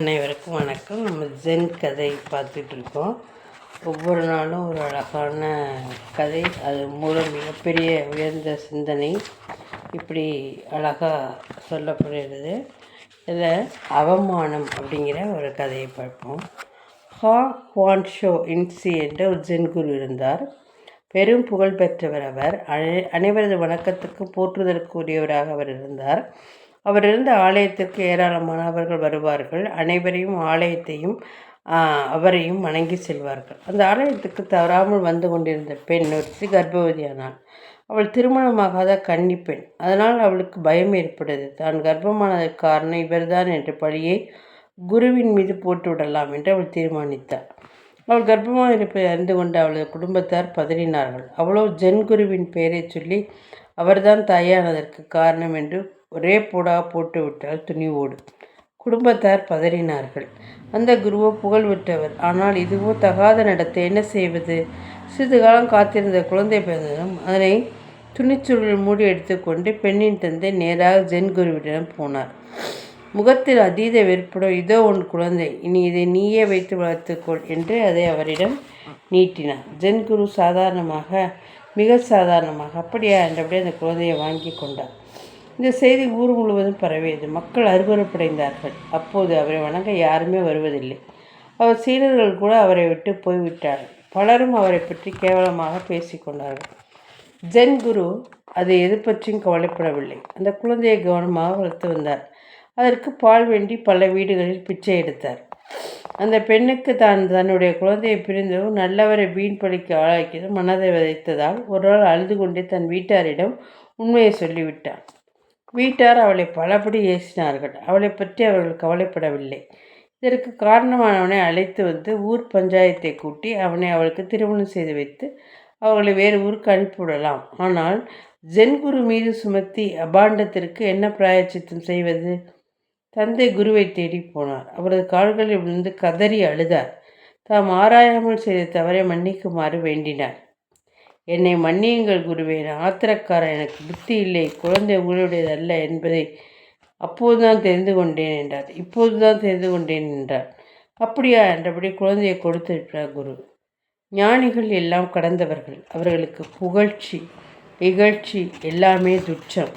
அனைவருக்கும் வணக்கம். நம்ம ஜென் கதை பார்த்துட்டு இருக்கோம் ஒவ்வொரு நாளும் ஒரு அழகான கதை அது மூலம் மிகப்பெரிய உயர்ந்த சிந்தனை இப்படி அழகாக சொல்லப்படுகிறது. இதில் அவமானம் அப்படிங்கிற ஒரு கதையை பார்ப்போம். ஹா குவான் ஷோ இன்சி என்ற ஒரு ஜென் குரு இருந்தார். பெரும் புகழ் பெற்றவர் அவர். அனை அனைவரது வணக்கத்துக்கு போற்றுதலுக்குரியவராக அவர் இருந்தார். அவர் இருந்த ஆலயத்திற்கு ஏராளமானவர்கள் வருவார்கள். அனைவரையும் ஆலயத்தையும் அவரையும் வணங்கி செல்வார்கள். அந்த ஆலயத்துக்கு தவறாமல் வந்து கொண்டிருந்த பெண் ஒருத்தி கர்ப்பவதியானாள். அவள் திருமணமாகாத கன்னி பெண். அதனால் அவளுக்கு பயம் ஏற்பட்டது. தான் கர்ப்பமானதற்கு காரணம் இவர்தான் என்ற பழியை குருவின் மீது போட்டு விடலாம் என்று அவள் தீர்மானித்தாள். அவள் கர்ப்பமாக இருப்பதை அறிந்து கொண்டு அவளது குடும்பத்தார் பதறினார்கள். அவளோ ஜென் குருவின் பெயரை சொல்லி அவர்தான் தாயானதற்கு காரணம் என்று ஒரே போடா போட்டு விட்டால் துணிவோடு குடும்பத்தார் பதறினார்கள். அந்த குருவோ புகழ் விட்டவர் ஆனால் இதுவோ தகாத நடத்தை. என்ன செய்வது? சிறிது காலம் காத்திருந்த குழந்தை பிறந்ததும் அதனை துணிச்சுருள் மூடி எடுத்துக்கொண்டு பெண்ணின் தந்தை நேராக ஜென் குருவிடம் போனார். முகத்தில் அதீத வெறுப்புடன் இதோ உன் குழந்தை. இனி இதை நீயே வைத்து வளர்த்துக்கொள் என்று அதை அவரிடம் நீட்டினார். ஜென் குரு சாதாரணமாக மிக சாதாரணமாக அப்படியா? என்றபடி அந்த குழந்தையை வாங்கி கொண்டார். இந்த செய்தி ஊர் முழுவதும் பரவியது. மக்கள் அருவறுப்படைந்தார்கள் அப்போது அவரை வணங்க யாருமே வருவதில்லை. அவர் சீடர்கள் கூட அவரை விட்டு போய்விட்டார்கள். பலரும் அவரை பற்றி கேவலமாக பேசிக்கொண்டார்கள். ஜென் குரு அதை எது பற்றியும் கவலைப்படவில்லை. அந்த குழந்தையை கவனமாக வளர்த்து வந்தார். அதற்கு பால் வேண்டி பல வீடுகளில் பிச்சை எடுத்தார். அந்த பெண்ணுக்கு தான் தன்னுடைய குழந்தையை பிரிந்ததும் நல்லவரை வீண் பழிக்கு ஆளாக்கியதும் மனதை விதைத்ததால் ஒரு நாள் அழுது கொண்டே தன் வீட்டாரிடம் உண்மையை சொல்லிவிட்டார் வீட்டார் அவளை பலபடி ஏசினார்கள். அவளை பற்றி அவர்கள் கவலைப்படவில்லை. இதற்கு காரணமானவனை அழைத்து வந்து ஊர் பஞ்சாயத்தை கூட்டி அவனை அவளுக்கு திருமணம் செய்து வைத்து அவர்களை வேறு ஊருக்கு அனுப்பிவிடலாம் ஆனால் ஜென்குரு மீது சுமத்தி அபாண்டத்திற்கு என்ன பிராயச்சித்தம் செய்வது? தந்தை குருவை தேடி போனார். அவரது கால்களில் விழுந்து கதறி அழுதார். தாம் ஆராயாமல் செய்த தவறை மன்னிக்குமாறு வேண்டினார். என்னை மன்னியுங்கள் குருவே. ஆத்திரக்காரன். எனக்கு புத்தி இல்லை. குழந்தை உங்களுடையதல்ல என்பதை அப்போதுதான் தெரிந்து கொண்டேன் என்றார். இப்போது தான் தெரிந்து கொண்டேன் என்றார். அப்படியா? என்றபடி குழந்தையை கொடுத்திருக்கிறார் குரு. ஞானிகள் எல்லாம் கடந்தவர்கள். அவர்களுக்கு புகழ்ச்சி இகழ்ச்சி எல்லாமே துச்சம்.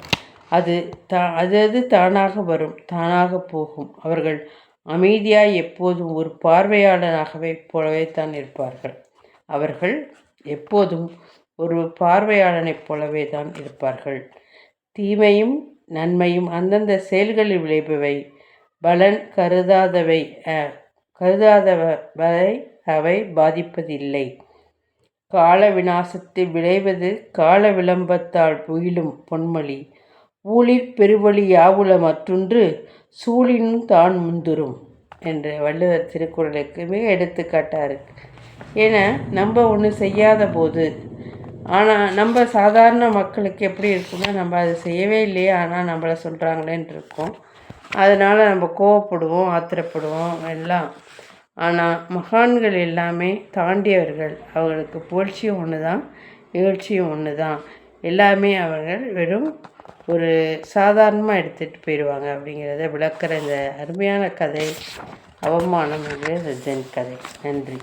அது தா அது அது தானாக வரும் தானாக போகும். அவர்கள் அமைதியாய் எப்போதும் ஒரு பார்வையாளராகவே போலவே தான் இருப்பார்கள். அவர்கள் எப்போதும் ஒரு பார்வையாளனைப் போலவே தான் இருப்பார்கள். தீமையும் நன்மையும் அந்தந்த செயல்களில் விளைபவை. பலன் கருதாதவை கருதாதவரை அவை பாதிப்பதில்லை. கால விநாசத்தில் விளைவது கால விளம்பத்தால் புகிலும் பொன்மொழி. ஊழிற் பெருவழி யாவுல மற்றொன்று சூழினும் தான் முந்துரும் என்ற வள்ளுவர் திருக்குறளுக்கு மிக எடுத்துக்காட்டாக இருக்கு. ஏன்னா நம்ம ஒன்று செய்யாத போது ஆனால் நம்ம சாதாரண மக்களுக்கு எப்படி இருக்குன்னா நம்ம அதை செய்யவே இல்லையே ஆனால் நம்மளை சொல்கிறாங்களேன்னு இருக்கோம். அதனால் நம்ம கோவப்படுவோம் ஆத்திரப்படுவோம் எல்லாம். ஆனால் மகான்கள் எல்லாமே தாண்டியவர்கள். அவர்களுக்கு புகழ்ச்சியும் ஒன்று தான் நிகழ்ச்சியும் ஒன்று தான் எல்லாமே அவர்கள் வெறும் ஒரு சாதாரணமாக எடுத்துகிட்டு போயிடுவாங்க அப்படிங்கிறத விளக்குற இந்த அருமையான கதை அவமானம் என்கிற ஜென் கதை. நன்றி.